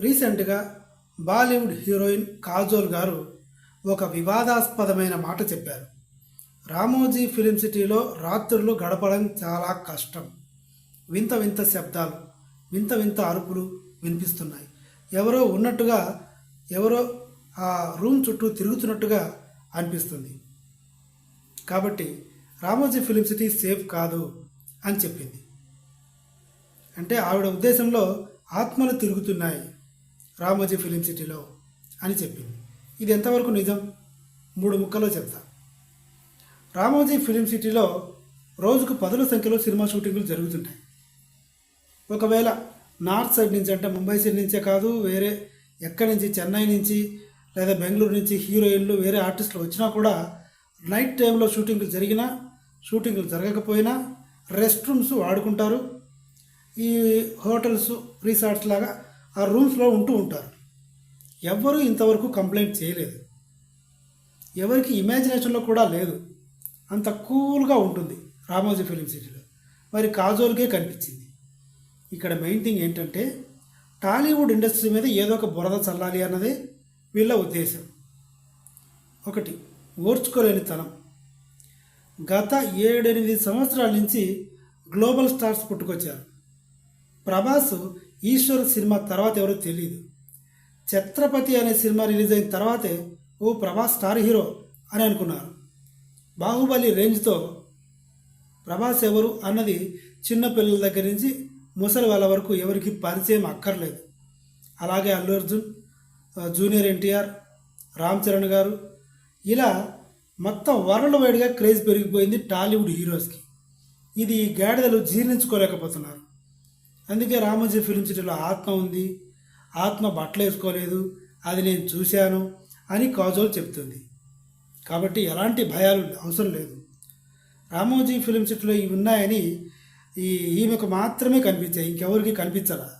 రీసెంట్గా బాలీవుడ్ హీరోయిన్ కాజోల్ గారు ఒక వివాదాస్పదమైన మాట చెప్పారు. రామోజీ ఫిలిం సిటీలో రాత్రులు గడపడం చాలా కష్టం. వింత వింత శబ్దాలు వింత వింత అరుపులు వినిపిస్తున్నాయి. ఎవరో ఉన్నట్టుగా ఎవరో ఆ రూమ్ చుట్టూ తిరుగుతున్నట్టుగా అనిపిస్తుంది. కాబట్టి రామోజీ ఫిలిం సిటీ సేఫ్ కాదు అని చెప్పింది. అంటే ఆవిడ ఉద్దేశంలో ఆత్మలు తిరుగుతున్నాయి. రామోజీ ఫిలిం సిటీలో అని చెప్పింది. ఇది ఎంతవరకు నిజం? మూడు ముక్కలో చెప్తా. రామోజీ ఫిలిం సిటీలో రోజుకు పదుల సంఖ్యలో సినిమా షూటింగ్లు జరుగుతుంటాయి. ఒకవేళ నార్త్ సైడ్ నుంచి అంటే ముంబై సైడ్ నుంచే కాదు వేరే ఎక్కడి నుంచి? చెన్నై నుంచి లేదా బెంగళూరు నుంచి హీరోయిన్లు వేరే ఆర్టిస్టులు వచ్చినా కూడా నైట్ టైంలో షూటింగ్లు జరిగినా షూటింగ్లు జరగకపోయినా రెస్ట్ రూమ్స్ వాడుకుంటారు. ఈ హోటల్స్ రిసార్ట్స్ లాగా ఆ రూమ్స్లో ఉంటూ ఉంటారు. ఎవ్వరూ ఇంతవరకు కంప్లైంట్ చేయలేదు. ఎవరికి ఇమాజినేషన్లో కూడా లేదు. అంత కూల్గా ఉంటుంది రామోజీ ఫిలిం సిటీలో. మరి కాజోల్కే కనిపించింది. ఇక్కడ మెయిన్ థింగ్ ఏంటంటే టాలీవుడ్ ఇండస్ట్రీ మీద ఏదో ఒక బురద చల్లాలి అన్నదే వీళ్ళ ఉద్దేశం. ఒకటి ఓర్చుకోలేని తనం గత ఏడెనిమిది సంవత్సరాల నుంచి గ్లోబల్ స్టార్స్ పుట్టుకొచ్చారు. ప్రభాస్ ఈశ్వర్ సినిమా తర్వాత ఎవరో తెలియదు ఛత్రపతి అనే సినిమా రిలీజ్ అయిన తర్వాతే ఓ ప్రభాస్ స్టార్ హీరో అని అనుకున్నారు. బాహుబలి రేంజ్తో ప్రభాస్ ఎవరు అన్నది చిన్నపిల్లల దగ్గర నుంచి ముసలి వాళ్ళ వరకు ఎవరికి పరిచయం అక్కర్లేదు. అలాగే అల్లు అర్జున్ జూనియర్ ఎన్టీఆర్ రామ్ చరణ్ గారు ఇలా మొత్తం వరల్డ్ వైడ్గా క్రేజ్ పెరిగిపోయింది టాలీవుడ్ హీరోస్కి. ఇది ఈ గాడిదలు జీర్ణించుకోలేకపోతున్నారు. అందుకే రామోజీ ఫిలిం సిటీలో ఆత్మ ఉంది. ఆత్మ బట్టలు వేసుకోలేదు. అది నేను చూశాను అని కాజోల్ చెప్తుంది కాబట్టి ఎలాంటి భయాలు అవసరం లేదు. రామోజీ ఫిలిం సిటీలో ఇవి ఉన్నాయని ఈ ఈమెకు మాత్రమే కనిపించాయి. ఇంకెవరికి కనిపించరా